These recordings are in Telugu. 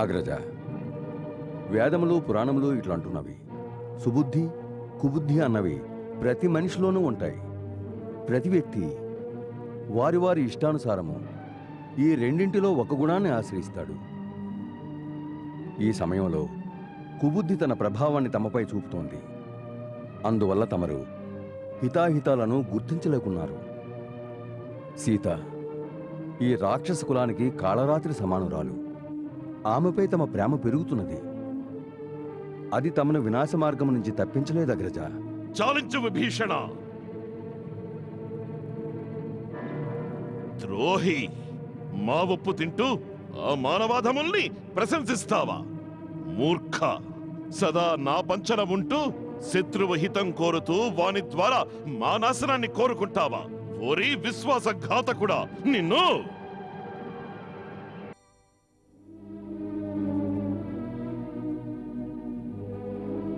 అగ్రజ వేదములు పురాణములు ఇట్లా అంటున్నవి సుబుద్ధి కుబుద్ధి అన్నవి ప్రతి మనిషిలోనూ ఉంటాయి. ప్రతి వ్యక్తి వారి వారి ఇష్టానుసారము ఈ రెండింటిలో ఒక గుణాన్ని ఆశ్రయిస్తాడు. ఈ సమయంలో కుబుద్ధి తన ప్రభావాన్ని తమపై చూపుతోంది. అందువల్ల తమరు హితాహితాలను గుర్తించలేకున్నారు. సీత ఈ రాక్షస కులానికి కాళరాత్రి సమానురాలు. ఆమెపై తమ ప్రేమ పెరుగుతున్నది. అది తమను వినాశ మార్గం నుంచి తప్పించలేదు అగ్రజ చాలించు విభీషణ. ద్రోహి మా ఒప్పు తింటూ ఆ మానవాధముల్ని ప్రశంసిస్తావా? మూర్ఖ సదా నా పంచన ఉంటూ శత్రువు హితం కోరుతూ వాని ద్వారా మా నాశనాన్ని కోరుకుంటావా? ఓరి విశ్వాసఘాతకుడా నిన్ను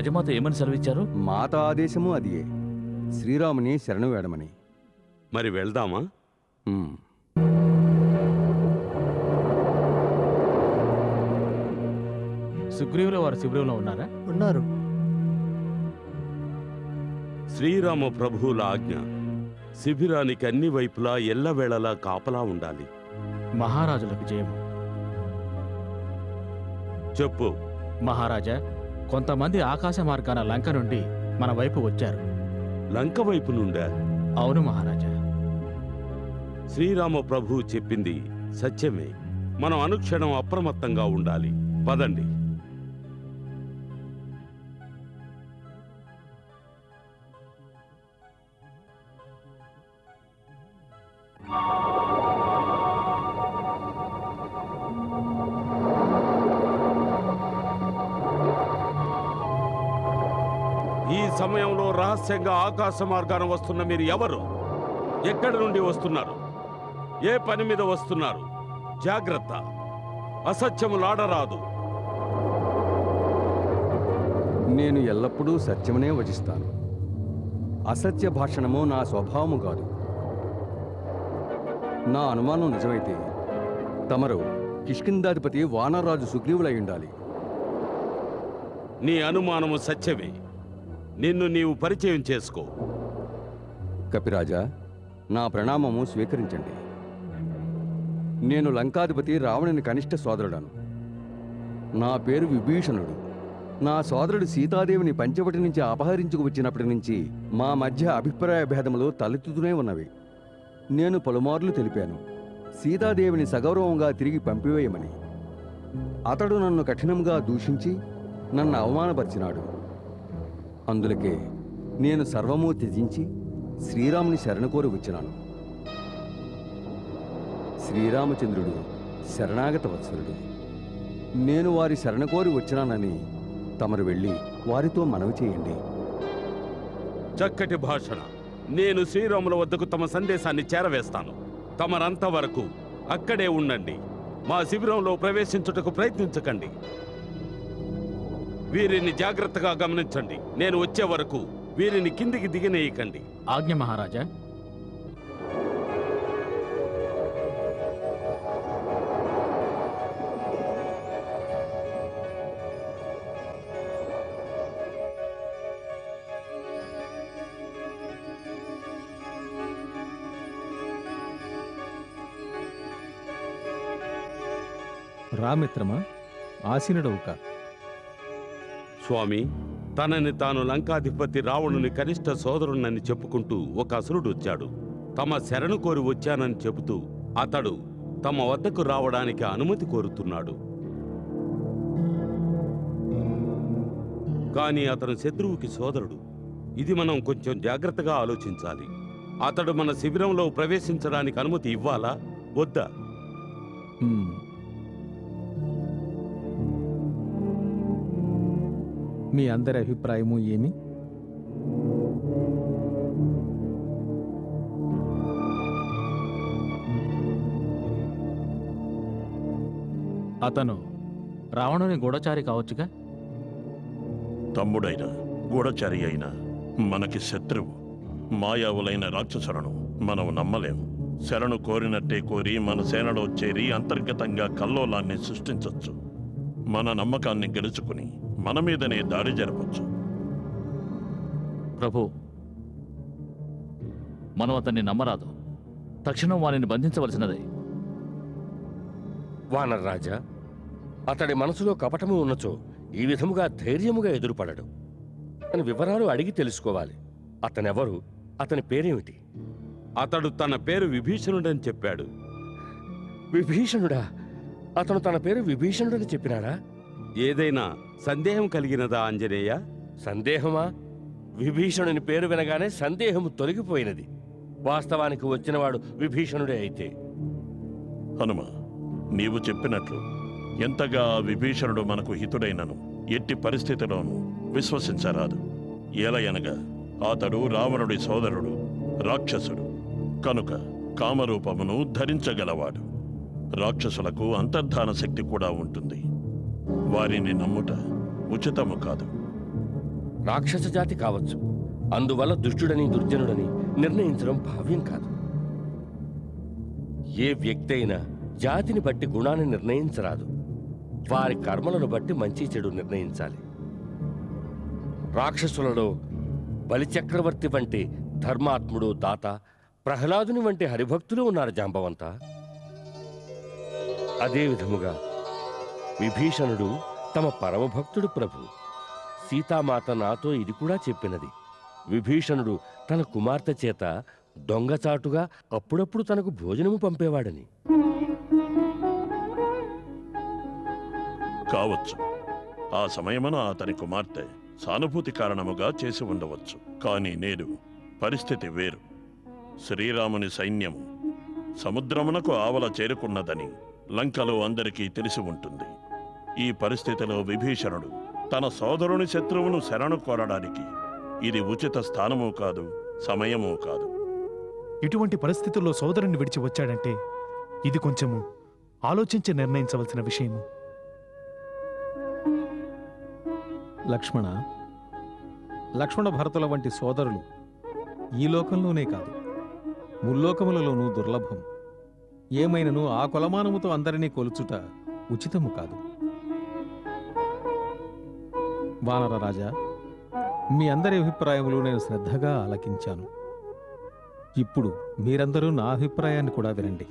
రాజమాత ఏమని సెలవిచ్చారు? మాత ఆదేశము అదియే. శ్రీరాముని శరణు వేడమని. మరి వెళ్దామా? ఉమ్. సుగ్రీవుల వారు శిబిరంలో ఉన్నారా? ఉన్నారు. శ్రీరామ ప్రభువుల ఆజ్ఞ శిబిరానికి అన్ని వైపులా ఎల్లవేళలా కాపలా ఉండాలి. మహారాజులకు జయము. చెప్పు. మహారాజా కొంతమంది ఆకాశ మార్గాన లంక నుండి మన వైపు వచ్చారు. లంక వైపు నుండా? అవును మహారాజా. శ్రీరామ ప్రభువు చెప్పింది సత్యమే. మనం అనుక్షణం అప్రమత్తంగా ఉండాలి. పదండి. సమయంలో రహస్యంగా ఆకాశ మార్గాన వస్తున్న మీరు ఎవరు? ఎక్కడి నుండి వస్తున్నారు? ఏ పని మీద వస్తున్నారు? జాగ్రత్త. అసత్యములాడరాదు నేను ఎల్లప్పుడూ సత్యమనే వచిస్తాను. అసత్య భాషణము నా స్వభావము కాదు. నా అనుమానం నిజమైతే తమరు కిష్కిందాధిపతి వానరాజు సుగ్రీవులై ఉండాలి. నీ అనుమానము సత్యమే. నిన్ను నీవు పరిచయం చేసుకో. కపిరాజా నా ప్రణామము స్వీకరించండి. నేను లంకాధిపతి రావణుని కనిష్ట సోదరుడను. నా పేరు విభీషణుడు. నా సోదరుడు సీతాదేవిని పంచవటి నుంచి అపహరించుకు వచ్చినప్పటి నుంచి మా మధ్య అభిప్రాయ భేదములు తలెత్తుతూనే ఉన్నవి. నేను పలుమార్లు తెలిపాను. సీతాదేవిని సగౌరవంగా తిరిగి పంపివేయమని. అతడు నన్ను కఠినంగా దూషించి నన్ను అవమానపరిచినాడు. అందులకే నేను సర్వము త్యజించి శ్రీరాముని శరణ కోరి వచ్చినాను శ్రీరామచంద్రుడు శరణాగత వత్సరుడు నేను వారి శరణ కోరి వచ్చినానని తమరు వెళ్ళి వారితో మనవి చేయండి. చక్కటి భాషణ. నేను శ్రీరాముల వద్దకు తమ సందేశాన్ని చేరవేస్తాను. తమరంత వరకు అక్కడే ఉండండి. మా శిబిరంలో ప్రవేశించుటకు ప్రయత్నించకండి. వీరిని జాగ్రత్తగా గమనించండి. నేను వచ్చే వరకు వీరిని కిందికి దిగనేయకండి. ఆజ్ఞ మహారాజా. రామిత్రమా ఆసీనుడవుక. స్వామి తనని తాను లంకాధిపతి రావణుని కనిష్ట సోదరుణ్ణని చెప్పుకుంటూ ఒక అసురుడు వచ్చాడు. తమ శరణు కోరి వచ్చానని చెబుతూ అతడు తమ వద్దకు రావడానికి అనుమతి కోరుతున్నాడు. కానీ అతను శత్రువుకి సోదరుడు. ఇది మనం కొంచెం జాగ్రత్తగా ఆలోచించాలి. అతడు మన శిబిరంలో ప్రవేశించడానికి అనుమతి ఇవ్వాలా? వద్దా? మీ అందరి అభిప్రాయము ఏమి? అతను రావణుని గూఢచారి కావచ్చుగా? తమ్ముడైన గూఢచారి అయిన మనకి శత్రువు మాయావులైన రాక్షసులను మనం నమ్మలేం. శరణు కోరినట్టే కోరి మన సేనలో చేరి అంతర్గతంగా కల్లోలాన్ని సృష్టించొచ్చు. మన నమ్మకాన్ని గెలుచుకుని మన మీదనే దాడి జరపచ్చు. ప్రభు మనం అతన్ని నమ్మరాదు. తక్షణం వారిని బంధించవలసినదే. వానర్రాజా అతడి మనసులో కపటము ఉన్నచో ఈ విధముగా ధైర్యముగా ఎదురుపడడు. అతని వివరాలు అడిగి తెలుసుకోవాలి. అతనెవరు? అతని పేరేమిటి? అతడు తన పేరు విభీషణుడని చెప్పాడు. విభీషణుడా? అతను తన పేరు విభీషణుడని చెప్పినాడా? ఏదైనా సందేహం కలిగినదా ఆంజనేయ? సందేహమా? విభీషణుని పేరు వినగానే సందేహము తొలగిపోయినది. వాస్తవానికి వచ్చినవాడు విభీషణుడే అయితే. హనుమ నీవు చెప్పినట్లు ఎంతగా విభీషణుడు మనకు హితుడైనను ఎట్టి పరిస్థితిలోనూ విశ్వసించరాదు. ఏలయనగా అతడు రావణుడి సోదరుడు రాక్షసుడు కనుక కామరూపమును ధరించగలవాడు. రాక్షసులకు అంతర్ధాన శక్తి కూడా ఉంటుంది. వారిని నమ్ముట ఉచితము కాదు. రాక్షస జాతి కావచ్చు. అందువల్ల దుష్టుడని దుర్జనుడని నిర్ణయించడం భావ్యం కాదు. ఏ వ్యక్తి అయినా జాతిని బట్టి గుణాన్ని నిర్ణయించరాదు. వారి కర్మలను బట్టి మంచి చెడు నిర్ణయించాలి. రాక్షసులలో బలిచక్రవర్తి వంటి ధర్మాత్ముడు దాత ప్రహ్లాదుని వంటి హరిభక్తులు ఉన్నారు జాంబవంత. అదే విధముగా విభీషణుడు తమ పరమభక్తుడు ప్రభు. సీతామాత నాతో ఇది కూడా చెప్పినది. విభీషణుడు తన కుమార్తె చేత దొంగచాటుగా అప్పుడప్పుడు తనకు భోజనము పంపేవాడని. కావచ్చు. ఆ సమయమున అతని కుమార్తె సానుభూతి కారణముగా చేసి ఉండవచ్చు. కానీ నేడు పరిస్థితి వేరు. శ్రీరాముని సైన్యము సముద్రమునకు ఆవల చేరుకున్నదని లంకలో అందరికీ తెలిసి ఉంటుంది. ఈ పరిస్థితిలో విభీషణుడు తన సోదరుని శత్రువును శరణు కోరడానికి. ఇది ఉచిత స్థానము కాదు సమయము కాదు. ఇటువంటి పరిస్థితుల్లో సోదరుని విడిచి వచ్చాడంటే ఇది కొంచెము ఆలోచించి నిర్ణయించవలసిన విషయము. లక్ష్మణ లక్ష్మణ భరతుల వంటి సోదరులు ఈ లోకంలోనే కాదు. ముల్లోకములలోనూ దుర్లభం. ఏమైనను ఆ కొలమానముతో అందరినీ కొలుచుట ఉచితము కాదు. వానర రాజా మీ అందరి అభిప్రాయములు నేను శ్రద్ధగా ఆలకించాను. ఇప్పుడు మీరందరూ నా అభిప్రాయాన్ని కూడా వినండి.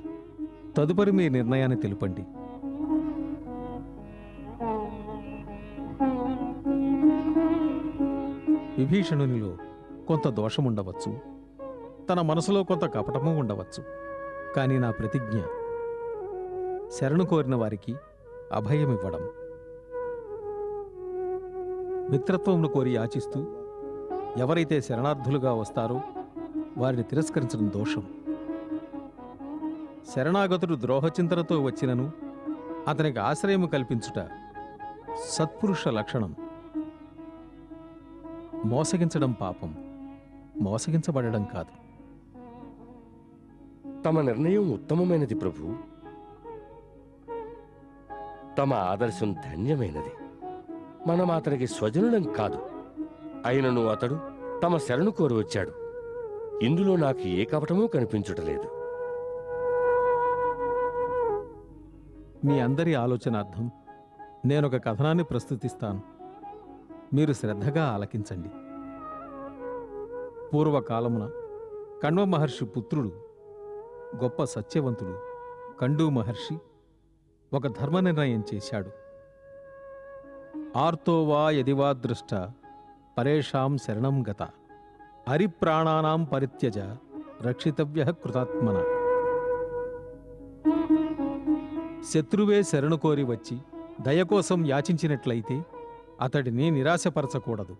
తదుపరి మీ నిర్ణయాన్ని తెలుపండి. విభీషణునిలో కొంత దోషం ఉండవచ్చు తన మనసులో కొంత కపటము ఉండవచ్చు. కానీ నా ప్రతిజ్ఞ శరణు కోరిన వారికి అభయమివ్వడం. మిత్రత్వమును కోరి యాచిస్తూ ఎవరైతే శరణార్థులుగా వస్తారో వారిని తిరస్కరించడం దోషం. శరణాగతుడు ద్రోహచింతనతో వచ్చినను అతనికి ఆశ్రయము కల్పించుట సత్పురుష లక్షణం. మోసగించడం పాపం మోసగించబడడం కాదు. తమ నిర్ణయం ఉత్తమమైనది ప్రభు. తమ ఆదర్శం ధన్యమైనది. మనం అతనికి స్వజనులం కాదు. అయినను అతడు తమ శరణు కోరి వచ్చాడు. ఇందులో నాకు ఏ కపటమూ కనిపించుటలేదు మీ అందరి ఆలోచనార్థం నేనొక కథనాన్ని ప్రస్తుతిస్తాను. మీరు శ్రద్ధగా ఆలకించండి. పూర్వకాలమున కణ్వ మహర్షి పుత్రుడు గొప్ప సత్యవంతుడు కండు మహర్షి ఒక ధర్మ నిర్ణయం చేశాడు. ఆర్తోవా యదివా దృష్ట పరేషాం శరణం గత హరిప్రాణానాం పరిత్యజ రక్షితవ్య కృతాత్మన. శత్రువే శరణు కోరి వచ్చి దయ కోసం యాచించినట్లయితే అతడిని నిరాశపరచకూడదు.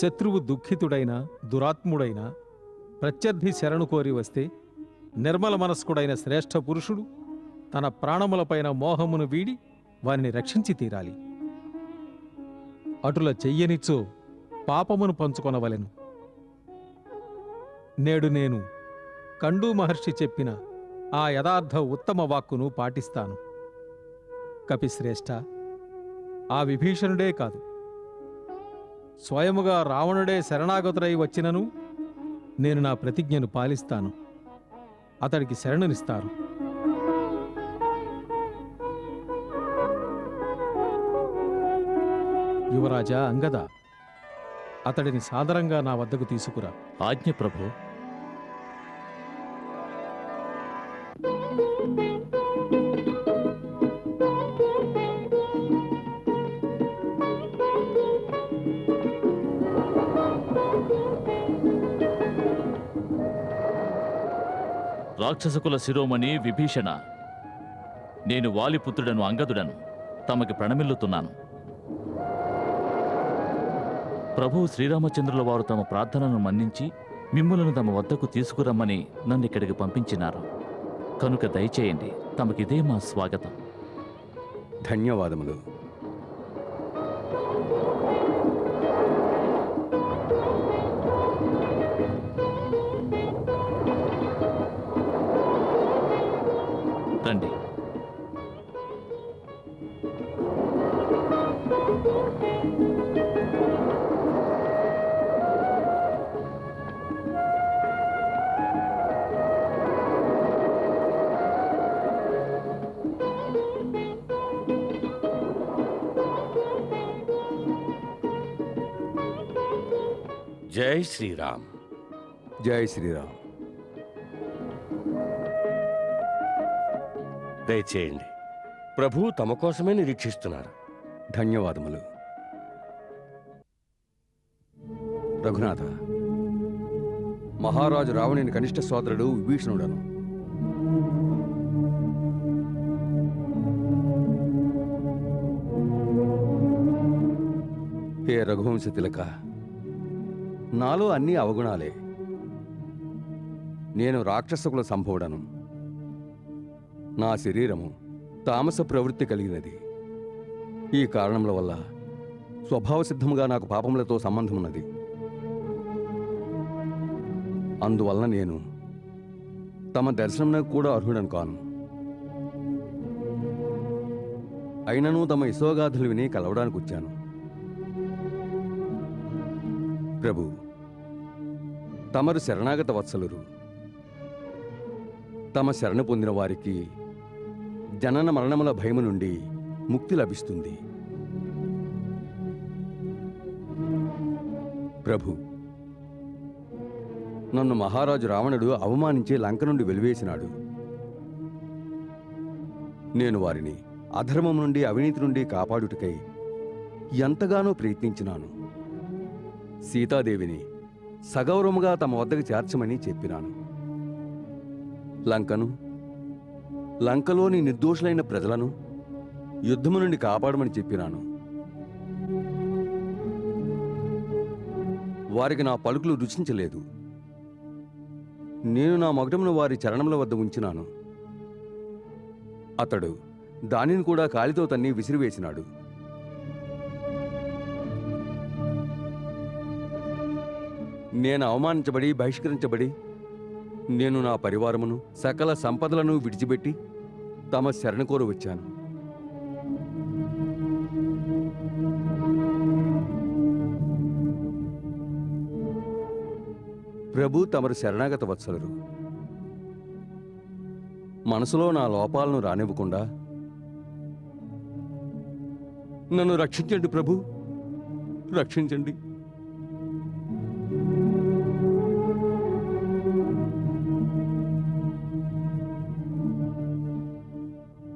శత్రువు దుఃఖితుడైన దురాత్ముడైన ప్రత్యర్థి శరణు కోరి వస్తే నిర్మల మనస్కుడైన శ్రేష్ఠ పురుషుడు తన ప్రాణములపైన మోహమును వీడి వారిని రక్షించి తీరాలి. అటుల చెయ్యనిచ్చో పాపమును పంచుకొనవలెను. నేడు నేను కండు మహర్షి చెప్పిన ఆ యథార్థ ఉత్తమ వాక్కును పాటిస్తాను. కపిశ్రేష్ఠ ఆ విభీషణుడే కాదు. స్వయముగా రావణుడే శరణాగతుడై వచ్చినను నేను నా ప్రతిజ్ఞను పాలిస్తాను. అతడికి శరణునిస్తాను. యువరాజా అంగద. అతడిని సాదరంగా నా వద్దకు తీసుకురా. ఆజ్ఞ ప్రభు. రాక్షసకుల శిరోమణి విభీషణ. నేను వాలిపుత్రుడను అంగదుడను. తమకి ప్రణమిల్లుతున్నాను. ప్రభు శ్రీరామచంద్రుల వారు తమ ప్రార్థనను మన్నించి మిమ్ములను తమ వద్దకు తీసుకురమ్మని నన్ను ఇక్కడికి పంపించినారు. కనుక దయచేయండి తమకిదే మా స్వాగతం. ధన్యవాదములు. రండి. జై శ్రీరామ్. జై శ్రీరామ్. దయచేయండి ప్రభు తమ కోసమే నిరీక్షిస్తున్నారు. ధన్యవాదములు. రఘునాథ మహారాజు రావణుని కనిష్ట సోదరుడు విభీషణుడను. హే రఘువంశ తిలక నాలో అన్ని అవగుణాలే. నేను రాక్షసకుల సంభోడను. నా శరీరము తామస ప్రవృత్తి కలిగినది. ఈ కారణముల వల్ల స్వభావసిద్ధముగా నాకు పాపములతో సంబంధమున్నది. అందువలన నేను తమ దర్శనమునకు కూడా అర్హుడను కాను. అయినను తమ యశోగాథలు విని కలవడానికి వచ్చాను ప్రభు తమరు శరణాగత వత్సలురు. తమ శరణ పొందిన వారికి జనన మరణముల భయము నుండి ముక్తి లభిస్తుంది. ప్రభు నన్ను మహారాజు రావణుడు అవమానించి లంక నుండి వెలివేసినాడు. నేను వారిని అధర్మం నుండి అవినీతి నుండి కాపాడుటకై ఎంతగానో ప్రయత్నించినాను. సీతాదేవిని సగౌరవముగా తమ వద్దకు చేర్చమని చెప్పినాను. లంకను లంకలోని నిర్దోషులైన ప్రజలను యుద్ధము నుండి కాపాడమని చెప్పినాను. వారికి నా పలుకులు రుచించలేదు. నేను నా మగటమును వారి చరణముల వద్ద ఉంచినాను. అతడు దానిని కూడా కాలితో తన్ని విసిరివేసినాడు. నేను అవమానించబడి బహిష్కరించబడి నేను నా పరివారమును సకల సంపదలను విడిచిపెట్టి తమ శరణ కోరు వచ్చాను. ప్రభు తమరు శరణాగత వత్సలరు. మనసులో నా లోపాలను రానివ్వకుండా నన్ను రక్షించండి ప్రభు. రక్షించండి.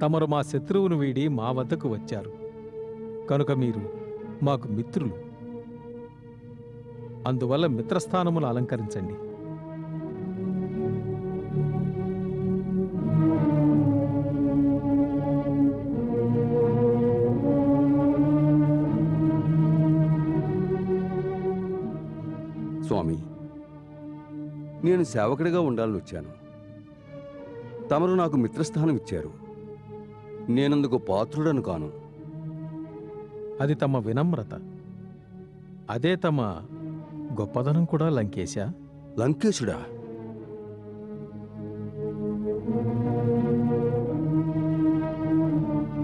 తమరు మా శత్రువును వీడి మా వద్దకు వచ్చారు. కనుక మీరు మాకు మిత్రులు. అందువల్ల మిత్రస్థానములు అలంకరించండి. స్వామి నేను సేవకుడిగా ఉండాలని వచ్చాను. తమరు నాకు మిత్రస్థానం ఇచ్చారు. నేనందుకు పాత్రుడను కాను. అది తమ వినమ్రత. అదే తమ గొప్పదనం కూడా లంకేశా? లంకేశుడా?